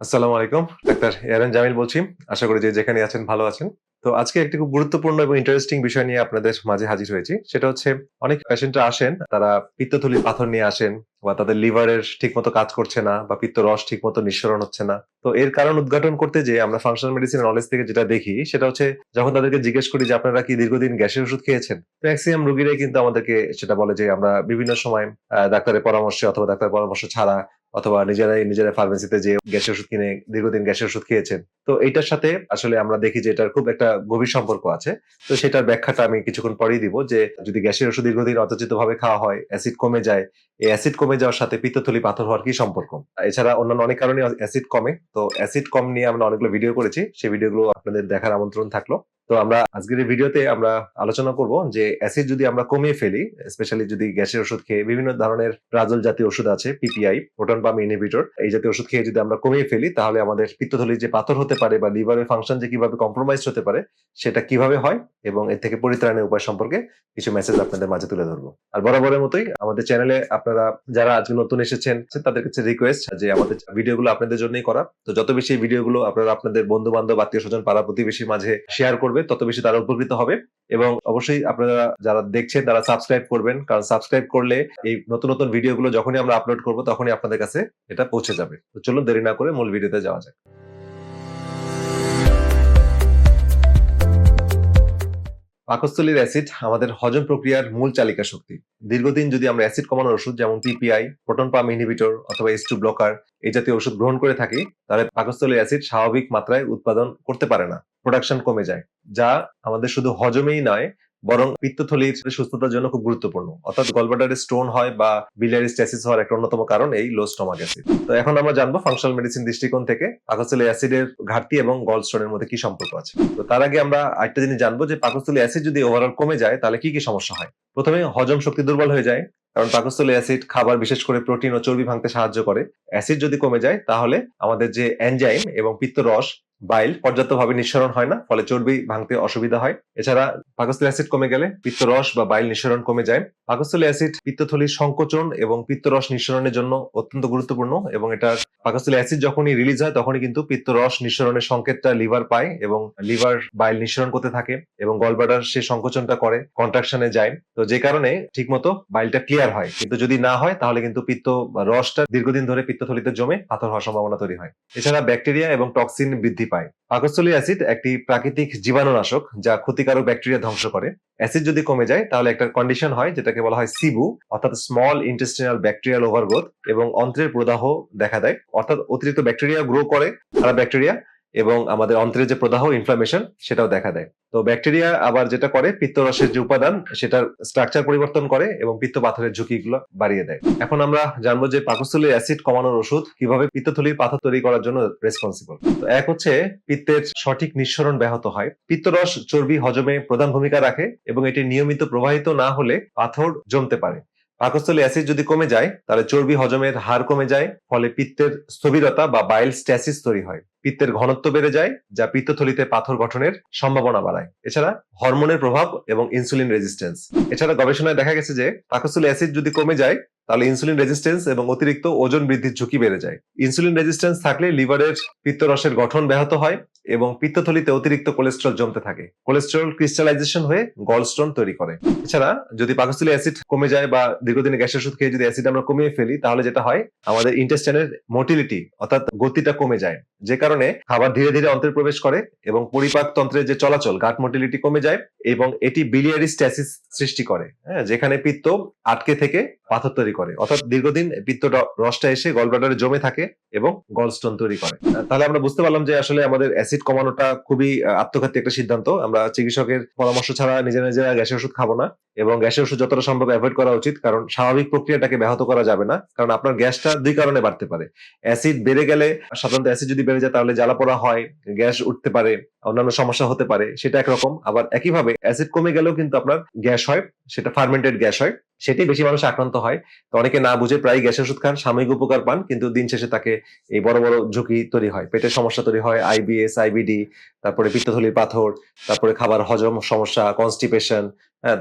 আসসালামু আলাইকুম, ডাক্তার এয়ারান জামিল বলছি। আশা করি যে যেখানে আছেন ভালো আছেন। তো আজকে একটি খুব গুরুত্বপূর্ণ এবং ইন্টারেস্টিং বিষয় নিয়ে আপনাদের মাঝে হাজির হয়েছি। সেটা হচ্ছে অনেক পেশেন্টরা আসেন, তারা পিত্তথলির পাথর নিয়ে আসেন বা তাদের লিভারের ঠিকমতো কাজ করছে না বা পিত্ত রস ঠিকমতো নিঃসরণ হচ্ছে না। তো এর কারণ উদ্ঘাটন করতে যে আমরা ফাংশনাল মেডিসিন নলেজ থেকে যেটা দেখি, সেটা হচ্ছে যখন তাদেরকে জিজ্ঞেস করি যে, আপনারা কি দীর্ঘদিন গ্যাসের ওষুধ খেয়েছেন? ম্যাক্সিমাম রুগীরাই কিন্তু আমাদেরকে সেটা বলে যে, আমরা বিভিন্ন সময় ডাক্তারের পরামর্শে অথবা ডাক্তারের পরামর্শ ছাড়া অথবা নিজেরাই নিজেরা ফার্মেসিতে যে গ্যাসের ওষুধ কিনে দীর্ঘদিন গ্যাসের ওষুধ খেয়েছেন। তো এইটার সাথে আসলে আমরা দেখি যে এটার খুব একটা গভীর সম্পর্ক আছে। তো সেটার ব্যাখ্যাটা আমি কিছুক্ষণ পরেই দিব যে যদি গ্যাসের ওষুধ দীর্ঘদিন অতচিত ভাবে খাওয়া হয় অ্যাসিড কমে যায়, এই অ্যাসিড কমে যাওয়ার সাথে পিত্তথলি পাথর হওয়ার কি সম্পর্ক? এছাড়া অন্যান্য অনেক কারণে অ্যাসিড কমে। তো অ্যাসিড কম নিয়ে আমরা অনেকগুলো ভিডিও করেছি। সেই ভিডিওগুলো আপনাদের দেখার আমন্ত্রণ থাকল। তো আমরা আজকের ভিডিওতে আমরা আলোচনা করব যে অ্যাসিড যদি আমরা কমিয়ে ফেলি স্পেশালি যদি গ্যাসের ওষুধ খেয়ে বিভিন্ন ধরনের রাজল জাতীয় ওষুধ আছে পিপিআই প্রোটন পাম্প ইনহিবিটর এই জাতীয় ওষুধ খেয়ে যদি আমরা কমিয়ে ফেলি, তাহলে আমাদের পিত্তথলির যে পাথর হতে পারে বা লিভারের ফাংশন যে কীভাবে কম্প্রোমাইজ হতে পারে, সেটা কীভাবে হয় এবং এর থেকে পরিত্রাণের উপায় সম্পর্কে কিছু মেসেজ আপনাদের মাঝে তুলে ধরবো। আর বরাবরের মতোই আমাদের চ্যানেলে আপনারা যারা আজকে নতুন এসেছেন, তাদের কাছে রিকোয়েস্ট যে আমাদের ভিডিওগুলো আপনাদের জন্যই করা। তো যত বেশি ভিডিওগুলো আপনারা আপনাদের বন্ধু বান্ধব আত্মীয় স্বজন, পাড়া প্রতিবেশীর মাঝে শেয়ার করবে তত বেশি তারা উপকৃত হবে। এবং অবশ্যই আপনারা যারা দেখছেন, তারা সাবস্ক্রাইব করবেন। কারণ সাবস্ক্রাইব করলে এই নতুন নতুন ভিডিওগুলো যখনই আমরা আপলোড করব, তখনই আপনাদের কাছে এটা পৌঁছে যাবে। তো চলুন দেরি না করে মূল ভিডিওতে যাওয়া যাক। পাকস্থলীর অ্যাসিড আমাদের হজম প্রক্রিয়ার মূল চালিকা শক্তি। দীর্ঘদিন যদি আমরা অ্যাসিড কমানোর ওষুধ যেমন পিপিআই প্রোটন পাম্প ইনহিবিটর অথবা এস টু ব্লকার এই জাতীয় ওষুধ গ্রহণ করে থাকি, তাহলে পাকস্থলীর অ্যাসিড স্বাভাবিক মাত্রায় উৎপাদন করতে পারে না। প্রোডাকশন কমে যায়, যা আমাদের শুধু হজমেই নয়, বরং পিত্তথলির সুস্থতার জন্য খুব গুরুত্বপূর্ণ। অর্থাৎ গলবাটারে স্টোন হয় বা বিলিয়ারি স্ট্যাসিস হওয়ার একটা অন্যতম কারণ এই লো স্টমাক অ্যাসিড তো এখন আমরা জানব ফাংশনাল মেডিসিন দৃষ্টিকোণ থেকে পাকস্থলী অ্যাসিডের ঘাটতি এবং গল স্টোনের মধ্যে কি সম্পর্ক আছে। তো তার আগে আমরা আরেকটা জিনিস জানব যে পাকস্থলী অ্যাসিড যদি ওভারঅল কমে যায়, তাহলে কি কি সমস্যা হয়? প্রথমে হজম শক্তি দুর্বল হয়ে যায়, কারণ পাকস্থলী অ্যাসিড খাবার, বিশেষ করে প্রোটিন ও চর্বি ভাঙতে সাহায্য করে। অ্যাসিড যদি কমে যায়, তাহলে আমাদের যে এনজাইম এবং পিত্তরস বাইল পর্যাপ্তভাবে নিঃসরণ হয় না, ফলে চর্বি ভাঙতে অসুবিধা হয়। এছাড়া পাকস্থলী অ্যাসিড কমে গেলে পিত্তরস বা বাইল নিঃসরণ কমে যায়। পাকস্থলী অ্যাসিড পিত্তথলির সংকোচন এবং পিত্তরস নিঃসরণের জন্য অত্যন্ত গুরুত্বপূর্ণ এবং এটা পাকস্থলী অ্যাসিড যখনই রিলিজ হয়, তখনই কিন্তু পিত্তরস নিঃসরণের সংকেতটা লিভার পায় এবং লিভার বাইল নিঃসরণ করতে থাকে এবং গলব্লাডার সে সংকোচনটা করে কন্ট্রাকশনে যায়। তো যে কারণে ঠিকমতো বাইলটা ক্লিয়ার হয়। কিন্তু যদি না হয়, তাহলে কিন্তু পিত্ত রসটা দীর্ঘদিন ধরে পিত্তথলিতে জমে পাথর হওয়ার সম্ভাবনা তৈরি হয়। এছাড়া ব্যাকটেরিয়া এবং টক্সিন বৃদ্ধি পায়। পাকস্থলী অ্যাসিড একটি প্রাকৃতিক জীবাণুনাশক যা ক্ষতিকারক ব্যাকটেরিয়া ধ্বংস করে। অ্যাসিড যদি কমে যায়, তাহলে একটা কন্ডিশন হয় যেটাকে বলা হয় সিবু, অর্থাৎ স্মল ইন্টেস্টিনাল ব্যাকটেরিয়াল ওভারগ্রোথ এবং অন্ত্রের প্রদাহ দেখা দেয়। অর্থাৎ অতিরিক্ত ব্যাকটেরিয়া গ্রো করে, খারাপ ব্যাকটেরিয়া এবং আমাদের অন্ত্রের যে প্রদাহ ইনফ্লামেশন সেটাও দেখা দেয়। তো ব্যাকটেরিয়া আবার যেটা করে, পিত্তরসের যে উপাদান, সেটার স্ট্রাকচার পরিবর্তন করে এবং পিত্ত পাথরের ঝুঁকিগুলো বাড়িয়ে দেয়। এখন আমরা জানব যে পাকস্থলীর অ্যাসিড কমানোর ওষুধ কীভাবে পিত্তথলির পাথর তৈরি করার জন্য রেসপন্সিবল তো এক হচ্ছে, পিত্তের সঠিক নিঃসরণ ব্যাহত হয়। পিত্তরস চর্বি হজমে প্রধান ভূমিকা রাখে এবং এটি নিয়মিত প্রবাহিত না হলে পাথর জমতে পারে। পাকস্থলী অ্যাসিড যদি কমে যায়, তাহলে চর্বি হজমের হার কমে যায়, ফলে পিত্তের স্থবিরতা বা বাইল স্ট্যাসিস তৈরি হয়। পিত্তের ঘনত্ব বেড়ে যায়, যা পিত্তথলিতে পাথর গঠনের সম্ভাবনা বাড়ায়। এছাড়া হরমোনের প্রভাব এবং ইনসুলিন রেজিস্ট্যান্স এছাড়া গবেষণায় দেখা গেছে যে, পাকস্থলী অ্যাসিড যদি কমে যায়, তাহলে ইনসুলিন রেজিস্ট্যান্স এবং অতিরিক্ত ওজন বৃদ্ধির ঝুঁকি বেড়ে যায়। ইনসুলিন রেজিস্ট্যান্স থাকলে লিভারের পিত্তরসের গঠন ব্যাহত হয় এবং পিত্তথলিতে অতিরিক্ত কোলেস্ট্রল জমতে থাকে। কোলেস্ট্রল ক্রিস্টালাইজেশন হয়ে গলস্টোন তৈরি করে। এছাড়া যদি পাকস্থলী অ্যাসিড কমে যায় বা দীর্ঘদিনে গ্যাসের ওষুধ খেয়ে যদি অ্যাসিড আমরা কমিয়ে ফেলি, তাহলে যেটা হয়, আমাদের ইন্টেস্টাইনের মোটিলিটি অর্থাৎ গতিটা কমে যায়। যে কারণে খাবার ধীরে ধীরে অন্ত্রে প্রবেশ করে এবং পরিপাক তন্ত্রের যে চলাচল গাট মোটিলিটি কমে যায় এবং এটি বিলিয়ারি স্ট্যাসিস সৃষ্টি করে। হ্যাঁ যেখানে পিত্ত আটকে থেকে পাথর তৈরি করে। অর্থাৎ দীর্ঘদিন পিত্ত রসটা এসে গলব্লাডারে জমে থাকে এবং গলস্টোন তৈরি করে। তাহলে আমরা বুঝতে পারলাম যে আসলে আমাদের অ্যাসিড কমানোটা খুবই আত্মঘাতী একটা সিদ্ধান্ত। আমরা চিকিৎসকের পরামর্শ ছাড়া নিজেরা নিজেরা গ্যাসের ওষুধ খাব না এবং গ্যাসের ওষুধ যতটা সম্ভব অ্যাভয়েড করা উচিত, কারণ স্বাভাবিক প্রক্রিয়াটাকে ব্যাহত করা যাবে না, কারণ আপনার গ্যাসটা দুই কারণে বাড়তে পারে। অ্যাসিড বেড়ে গেলে, সাধারণত অ্যাসিড যদি বেড়ে যায় তাহলে জ্বালা পোড়া হয়, গ্যাস উঠতে পারে, অন্যান্য সমস্যা হতে পারে, সেটা একরকম। আবার একইভাবে অ্যাসিড কমে গেলেও কিন্তু আপনার গ্যাস হয়, সেটা ফার্মেন্টেড গ্যাস হয়। সেটাই বেশি মানুষ আক্রান্ত হয়। তো অনেকে না বুঝে প্রায় গ্যাসের ওষুধ খান, সাময়িক উপকার পান, কিন্তু দিন শেষে তাকে এই বড় বড় ঝুঁকি তৈরি হয়। পেটের সমস্যা তৈরি হয় আইবিএস আইবিডি তারপরে পিত্তথলির পাথর, তারপরে খাবার হজম সমস্যা কনস্টিপেশন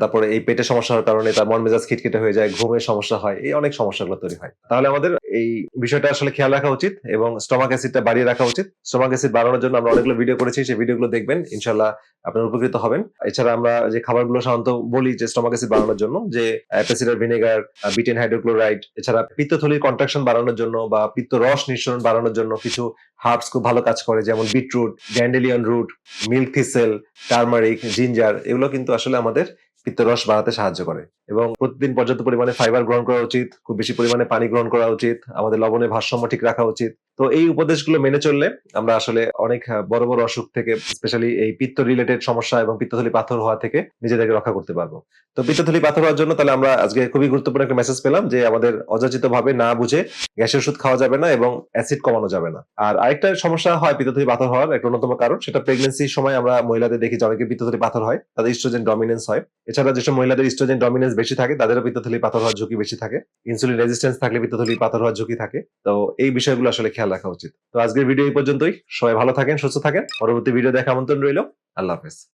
তারপরে এই পেটের সমস্যার কারণে তার মন মেজাজ খিটখিটে হয়ে যায়, ঘুমের সমস্যা হয়, এই অনেক সমস্যাগুলো তৈরি হয়। তাহলে আমাদের এই বিষয়টা আসলে খেয়াল রাখা উচিত এবং স্টমাক অ্যাসিডটা বাড়িয়ে রাখা উচিত। স্টমাক অ্যাসিড বাড়ানোর জন্য আমরা অনেকগুলো ভিডিও করেছি, সেই ভিডিওগুলো দেখবেন ইনশাল্লাহ আপনার উপকৃত হবেন। এছাড়া আমরা যে খাবারগুলো সাধারণত বলি যে স্টমাক অ্যাসিড বাড়ানোর জন্য, যে অ্যাপেসিডার ভিনেগার বিটেন হাইড্রোক্লোরাইড, এছাড়া পিত্তথলির কন্ট্রাকশন বাড়ানোর জন্য বা পিত্ত রস নিঃসরণ বাড়ানোর জন্য কিছু হার্বস খুব ভালো কাজ করে, যেমন beetroot, dandelion root, milk thistle, turmeric, ginger, এগুলো কিন্তু আসলে আমাদের পিত্তরস বাড়াতে সাহায্য করে। এবং প্রতিদিন পর্যাপ্ত পরিমাণে ফাইবার গ্রহণ করা উচিত, খুব বেশি পরিমাণে পানি গ্রহণ করা উচিত, আমাদের লবণের ভারসাম্য ঠিক রাখা উচিত। তো এই উপদেশগুলো মেনে চললে আমরা আসলে অনেক বড় বড় অসুখ থেকে স্পেশালি এই পিত্ত রিলেটেড সমস্যা এবং পিত্তথলি পাথর হওয়া থেকে নিজেদেরকে রক্ষা করতে পারব। তো পিত্তথলি পাথর হওয়ার জন্য তাহলে আমরা আজকে খুবই গুরুত্বপূর্ণ একটা মেসেজ পেলাম যে আমাদের অযাচিত ভাবে না বুঝে গ্যাসের ওষুধ খাওয়া যাবে না এবং অ্যাসিড কমানো যাবে না। আর আরেকটা সমস্যা হয় পিত্তথলি পাথর হওয়ার, একটা অন্যতম কারণ, সেটা প্রেগনেন্সির সময় আমরা মহিলাদের দেখি যে অনেকে পিত্তথলি পাথর হয়, তাদের ইস্ট্রোজেন ডমিনেন্স হয়। এছাড়া যেসব মহিলাদের ইস্ট্রোজেন ডমিনেন্স বেশি থাকে, তাদেরও পিত্তথলি পাথর হওয়ার ঝুঁকি বেশি থাকে। ইনসুলিন রেজিস্ট্যান্স থাকলে পিত্তথলি পাথর হওয়ার ঝুঁকি থাকে। তো এই বিষয়গুলো আসলে খেয়াল রাখা উচিত। তো আজকের ভিডিও এই পর্যন্তই। সবাই ভালো থাকেন, সুস্থ থাকেন। পরবর্তী ভিডিও দেখা আমন্ত্রণ রইল। আল্লাহ হাফেজ।